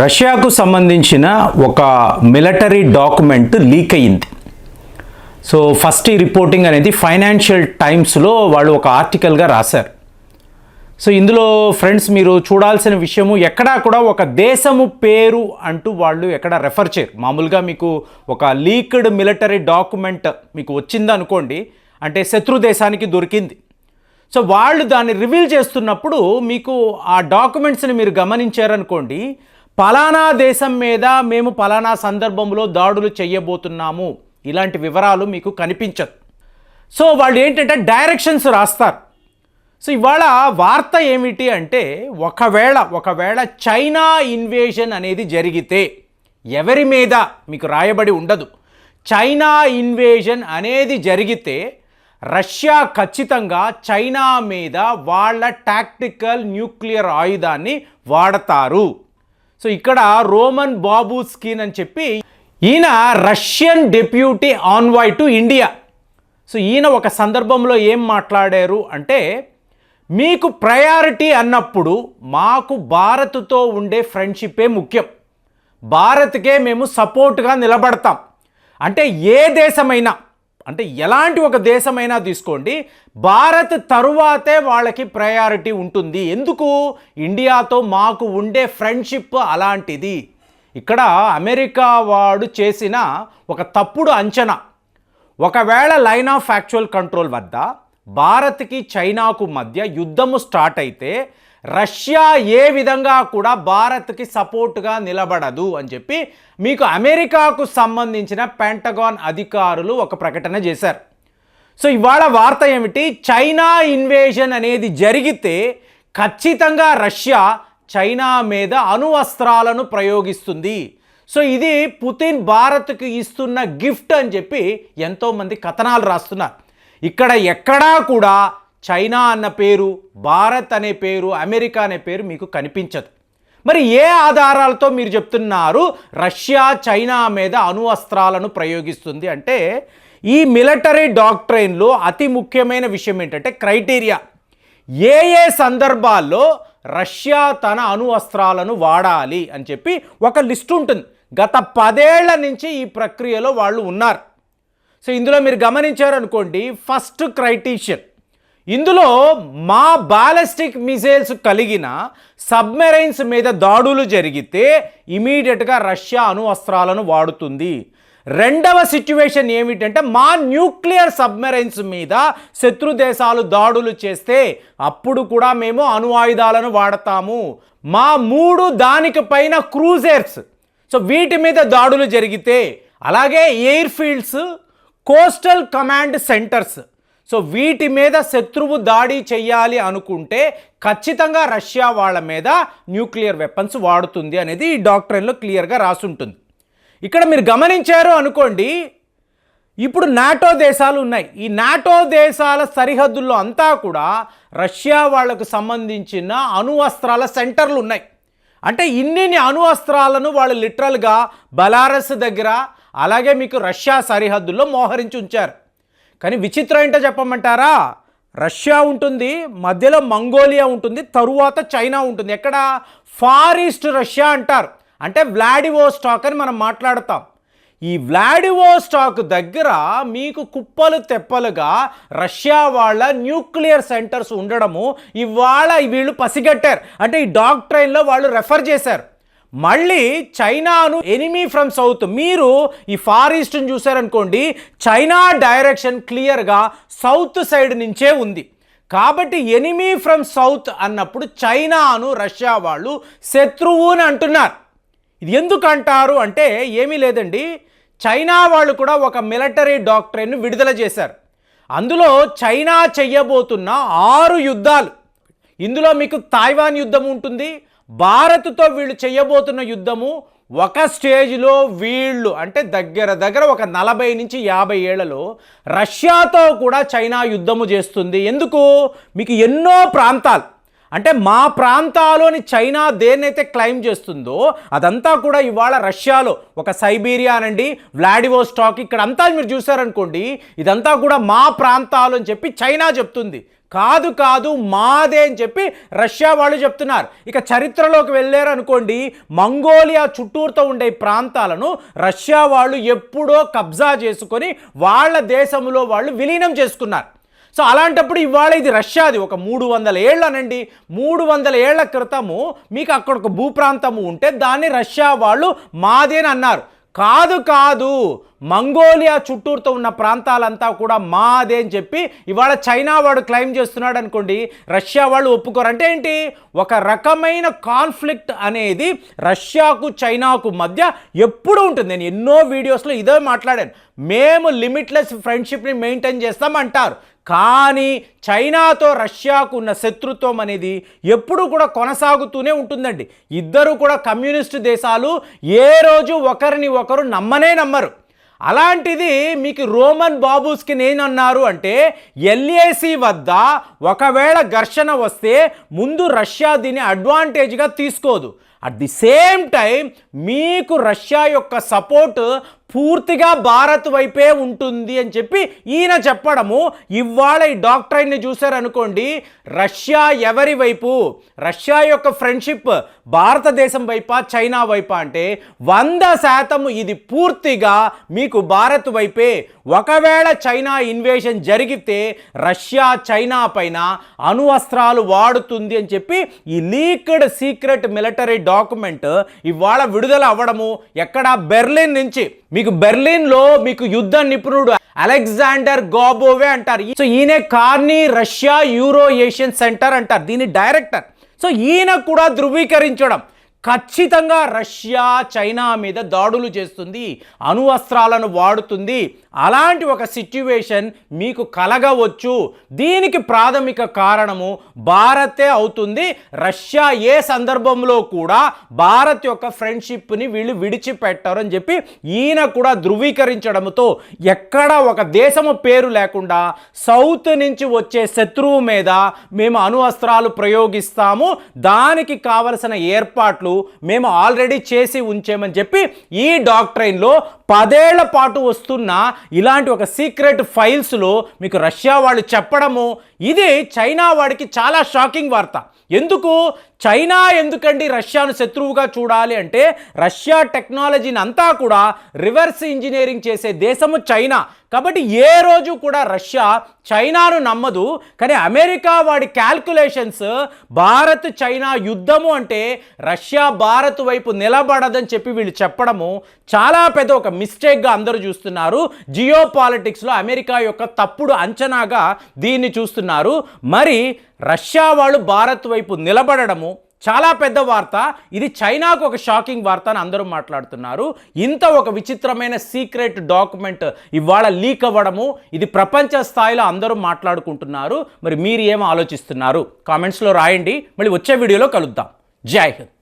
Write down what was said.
రష్యాకు సంబంధించిన ఒక మిలిటరీ డాక్యుమెంట్ లీక్ అయ్యింది. సో ఫస్ట్ ఈ రిపోర్టింగ్ అనేది ఫైనాన్షియల్ టైమ్స్లో వాళ్ళు ఒక ఆర్టికల్గా రాశారు. సో ఇందులో ఫ్రెండ్స్ మీరు చూడాల్సిన విషయము ఎక్కడా కూడా ఒక దేశము పేరు అంటూ వాళ్ళు ఎక్కడ రెఫర్ చేయరు. మామూలుగా మీకు ఒక లీక్డ్ మిలిటరీ డాక్యుమెంట్ మీకు వచ్చిందనుకోండి అంటే శత్రు దేశానికి దొరికింది. సో వాళ్ళు దాన్ని రివీల్ చేస్తున్నప్పుడు మీకు ఆ డాక్యుమెంట్స్ని మీరు గమనించారనుకోండి పలానా దేశం మీద మేము పలానా సందర్భంలో దాడులు చేయబోతున్నాము. ఇలాంటి వివరాలు మీకు కనిపించదు. సో వాళ్ళు ఏంటంటే డైరెక్షన్స్ రాస్తారు. సో ఇవాళ వార్త ఏమిటి అంటే ఒకవేళ ఒకవేళ చైనా ఇన్వేషన్ అనేది జరిగితే ఎవరి మీద మీకు రాయబడి ఉండదు. చైనా ఇన్వేషన్ అనేది జరిగితే రష్యా ఖచ్చితంగా చైనా మీద వాళ్ళ టాక్టికల్ న్యూక్లియర్ ఆయుధాన్ని వాడతారు. సో ఇక్కడ రోమన్ బాబు స్కీన్ అని చెప్పి ఈయన Russian deputy envoy to India. So ఈయన ఒక సందర్భంలో ఏం మాట్లాడారు అంటే మీకు ప్రయారిటీ అన్నప్పుడు మాకు భారత్తో ఉండే ఫ్రెండ్షిప్పే ముఖ్యం. భారత్కే మేము సపోర్ట్గా నిలబడతాం. అంటే ఏ దేశమైనా అంటే ఎలాంటి ఒక దేశమైనా తీసుకోండి భారత్ తరువాతే వాళ్ళకి ప్రయారిటీ ఉంటుంది. ఎందుకు? ఇండియాతో మాకు ఉండే ఫ్రెండ్షిప్ అలాంటిది. ఇక్కడ అమెరికా వాడు చేసిన ఒక తప్పుడు అంచనా. ఒకవేళ లైన్ ఆఫ్ యాక్చువల్ కంట్రోల్ వద్ద భారత్కి చైనాకు మధ్య యుద్ధము స్టార్ట్ అయితే రష్యా ఏ విధంగా కూడా భారత్కి సపోర్ట్గా నిలబడదు అని చెప్పి మీకు అమెరికాకు సంబంధించిన పెంటగాన్ అధికారులు ఒక ప్రకటన చేశారు. సో ఇవాళ వార్త ఏమిటి? చైనా ఇన్వేషన్ అనేది జరిగితే ఖచ్చితంగా రష్యా చైనా మీద అణువస్త్రాలను ప్రయోగిస్తుంది. సో ఇది పుతిన్ భారత్కు ఇస్తున్న గిఫ్ట్ అని చెప్పి ఎంతోమంది కథనాలు రాస్తున్నారు. ఇక్కడ ఎక్కడా కూడా చైనా అన్న పేరు భారత్ అనే పేరు అమెరికా అనే పేరు మీకు కనిపించదు. మరి ఏ ఆధారాలతో మీరు చెప్తున్నారు? రష్యా చైనా మీద అణు అస్త్రాలను ప్రయోగిస్తుంది అంటే ఈ మిలిటరీ డాక్ట్రైన్లో అతి ముఖ్యమైన విషయం ఏంటంటే క్రైటీరియా. ఏ ఏ సందర్భాల్లో రష్యా తన అణు అస్త్రాలను వాడాలి అని చెప్పి ఒక లిస్ట్ ఉంటుంది. గత పదేళ్ళ నుంచి ఈ ప్రక్రియలో వాళ్ళు ఉన్నారు. సో ఇందులో మీరు గమనించారనుకోండి ఫస్ట్ క్రైటీషియన్ ఇందులో మా బాలిస్టిక్ మిసైల్స్ కలిగిన సబ్మెరైన్స్ మీద దాడులు జరిగితే ఇమీడియట్గా రష్యా అణు అస్త్రాలను వాడుతుంది. రెండవ సిచ్యువేషన్ ఏమిటంటే మా న్యూక్లియర్ సబ్మెరైన్స్ మీద శత్రు దేశాలు దాడులు చేస్తే అప్పుడు కూడా మేము అణు ఆయుధాలను వాడతాము. మా మూడు దానికి పైన క్రూజర్స్ సో వీటి మీద దాడులు జరిగితే అలాగే air fields coastal command centres so వీటి మీద శత్రువు దాడి చేయాలి అనుకుంటే ఖచ్చితంగా రష్యా వాళ్ళ మీద న్యూక్లియర్ వెపన్స్ వాడుతుంది అనేది ఈ డాక్టర్లో క్లియర్గా రాసుంటుంది. ఇక్కడ మీరు గమనించారు అనుకోండి ఇప్పుడు నాటో దేశాలు ఉన్నాయి. ఈ నాటో దేశాల సరిహద్దుల్లో అంతా కూడా రష్యా వాళ్ళకు సంబంధించిన అణు అస్త్రాల సెంటర్లు ఉన్నాయి. అంటే ఇన్ని అణు అస్త్రాలను వాళ్ళు లిటరల్గా బలారస్ దగ్గర అలాగే మీకు రష్యా సరిహద్దుల్లో మోహరించి ఉంచారు. కానీ విచిత్రం ఏంటో చెప్పమంటారా? రష్యా ఉంటుంది మధ్యలో మంగోలియా ఉంటుంది తరువాత చైనా ఉంటుంది. ఎక్కడ? ఫార్ ఈస్ట్ రష్యా అంటారు. అంటే వ్లాడివోస్టాక్ అని మనం మాట్లాడతాం. ఈ వ్లాడివోస్టాక్ దగ్గర మీకు కుప్పలు తెప్పలుగా రష్యా వాళ్ళ న్యూక్లియర్ సెంటర్స్ ఉండడము ఇవాళ వీళ్ళు పసిగట్టారు. అంటే ఈ డాక్ట్రైన్లో వాళ్ళు రెఫర్ చేశారు. మళ్ళీ చైనాను ఎనిమీ ఫ్రమ్ సౌత్ మీరు ఈ ఫార్ ఈస్ట్ని చూసారనుకోండి చైనా డైరెక్షన్ క్లియర్గా సౌత్ సైడ్ నుంచే ఉంది. కాబట్టి ఎనిమీ ఫ్రమ్ సౌత్ అన్నప్పుడు చైనాను రష్యా వాళ్ళు శత్రువు అని అంటున్నారు. ఇది ఎందుకు అంటారు అంటే ఏమీ లేదండి. చైనా వాళ్ళు కూడా ఒక మిలిటరీ డాక్టరేట్ను విడుదల చేశారు. అందులో చైనా చెయ్యబోతున్న ఆరు యుద్ధాలు. ఇందులో మీకు తాయివాన్ యుద్ధం ఉంటుంది భారత్తో వీళ్ళు చేయబోతున్న యుద్ధము ఒక స్టేజ్లో వీళ్ళు అంటే దగ్గర దగ్గర ఒక నలభై నుంచి యాభై ఏళ్ళలో రష్యాతో కూడా చైనా యుద్ధము చేస్తుంది. ఎందుకు? మీకు ఎన్నో ప్రాంతాలు. అంటే మా ప్రాంతాలోని చైనా దేన్నైతే క్లైమ్ చేస్తుందో అదంతా కూడా ఇవాళ రష్యాలో. ఒక సైబీరియా అనండి వ్లాడివోస్టాక్ ఇక్కడ అంతా మీరు చూసారనుకోండి ఇదంతా కూడా మా ప్రాంతాలు అని చెప్పి చైనా చెప్తుంది. కాదు కాదు మాదే అని చెప్పి రష్యా వాళ్ళు చెప్తున్నారు. ఇక చరిత్రలోకి వెళ్ళారు అనుకోండి మంగోలియా చుట్టూరుతో ఉండే ప్రాంతాలను రష్యా వాళ్ళు ఎప్పుడో కబ్జా చేసుకొని వాళ్ళ దేశంలో వాళ్ళు విలీనం చేసుకున్నారు. సో అలాంటప్పుడు ఇవాళ ఇది రష్యాది ఒక మూడు వందల ఏళ్ళనండి. మూడు వందల ఏళ్ళ క్రితము మీకు అక్కడ ఒక భూప్రాంతము ఉంటే దాన్ని రష్యా వాళ్ళు మాదేని అన్నారు. కాదు కాదు. మంగోలియా చుట్టూరుతో ఉన్న ప్రాంతాలంతా కూడా మాదే అని చెప్పి ఇవాళ చైనా వాడు క్లెయిమ్ చేస్తున్నాడు అనుకోండి రష్యా వాళ్ళు ఒప్పుకోరు. అంటే ఏంటి? ఒక రకమైన కాన్ఫ్లిక్ట్ అనేది రష్యాకు చైనాకు మధ్య ఎప్పుడు ఉంటుంది. నేను ఎన్నో వీడియోస్లో ఇదే మాట్లాడాను. మేము లిమిట్లెస్ ఫ్రెండ్షిప్ని మెయింటైన్ చేస్తామంటారు. కానీ చైనాతో రష్యాకు ఉన్న శత్రుత్వం అనేది ఎప్పుడు కూడా కొనసాగుతూనే ఉంటుందండి. ఇద్దరు కూడా కమ్యూనిస్టు దేశాలు ఏ రోజు ఒకరిని ఒకరు నమ్మనే నమ్మరు. అలాంటిది మీకు రోమన్ బాబూస్కి నేనన్నారు అంటే ఎల్ఏసి వద్ద ఒకవేళ ఘర్షణ వస్తే ముందు రష్యా దీన్ని అడ్వాంటేజ్గా తీసుకోదు. అట్ ది సేమ్ టైం మీకు రష్యా యొక్క సపోర్ట్ పూర్తిగా భారత్ వైపే ఉంటుంది అని చెప్పి ఈయన చెప్పడము. ఇవాళ ఈ డాక్టరైన్ని చూశారనుకోండి రష్యా ఎవరి వైపు? రష్యా యొక్క ఫ్రెండ్షిప్ భారతదేశం వైపా చైనా వైపా అంటే వంద శాతం ఇది పూర్తిగా మీకు భారత్ వైపే. ఒకవేళ చైనా ఇన్వేషన్ జరిగితే రష్యా చైనా పైన అణు అస్త్రాలు వాడుతుంది అని చెప్పి ఈ లీక్డ్ సీక్రెట్ మిలిటరీ డాక్యుమెంట్ ఇవాళ విడుదల అవ్వడము ఎక్కడ బెర్లిన్ నుంచి మీ మీకు బెర్లిన్లో మీకు యుద్ధ నిపుణుడు అలెగ్జాండర్ గోబోవే అంటారు. సో ఈయన Carnegie Russia Euro Asian centre అంటారు. దీని డైరెక్టర్. సో ఈయన కూడా ధృవీకరించడం. ఖచ్చితంగా రష్యా చైనా మీద దాడులు చేస్తుంది అణు అస్త్రాలను వాడుతుంది. అలాంటి ఒక సిచ్యువేషన్ మీకు కలగవచ్చు. దీనికి ప్రాథమిక కారణము భారతే అవుతుంది. రష్యా ఏ సందర్భంలో కూడా భారత్ యొక్క ఫ్రెండ్షిప్ని వీళ్ళు విడిచిపెట్టారని చెప్పి ఈయన కూడా ధృవీకరించడంతో ఎక్కడ ఒక దేశము పేరు లేకుండా సౌత్ నుంచి వచ్చే శత్రువు మీద మేము అణు అస్త్రాలు ప్రయోగిస్తాము. దానికి కావలసిన ఏర్పాట్లు మేము ఆల్రెడీ చేసి ఉంచామని చెప్పి ఈ డాక్ట్రైన్లో పదేళ్ళ పాటు వస్తున్న ఇలాంటి ఒక సీక్రెట్ ఫైల్స్లో మీకు రష్యా వాళ్ళు చెప్పడము. ఇది చైనా వాడికి చాలా షాకింగ్ వార్త. ఎందుకు? చైనా ఎందుకండి రష్యాను శత్రువుగా చూడాలి అంటే రష్యా టెక్నాలజీని అంతా కూడా రివర్స్ ఇంజనీరింగ్ చేసే దేశము చైనా. కాబట్టి ఏ రోజు కూడా రష్యా చైనాను నమ్మదు. కానీ అమెరికా వాడి క్యాల్కులేషన్స్ భారత్ చైనా యుద్ధము అంటే రష్యా భారత్ వైపు నిలబడదని చెప్పి వీళ్ళు చెప్పడము చాలా పెద్ద ఒక మిస్టేక్గా అందరూ చూస్తున్నారు. జియో పాలిటిక్స్లో అమెరికా యొక్క తప్పుడు అంచనాగా దీన్ని చూస్తున్నారు. మరి రష్యా వాళ్ళు భారత్ వైపు నిలబడడము చాలా పెద్ద వార్త. ఇది చైనాకు ఒక షాకింగ్ వార్త అని అందరూ మాట్లాడుతున్నారు. ఇంత ఒక విచిత్రమైన సీక్రెట్ డాక్యుమెంట్ ఇవాళ లీక్ అవ్వడము ఇది ప్రపంచ స్థాయిలో అందరూ మాట్లాడుకుంటున్నారు. మరి మీరు ఏం ఆలోచిస్తున్నారు? కామెంట్స్లో రాయండి. మళ్ళీ వచ్చే వీడియోలో కలుద్దాం. జై హింద్.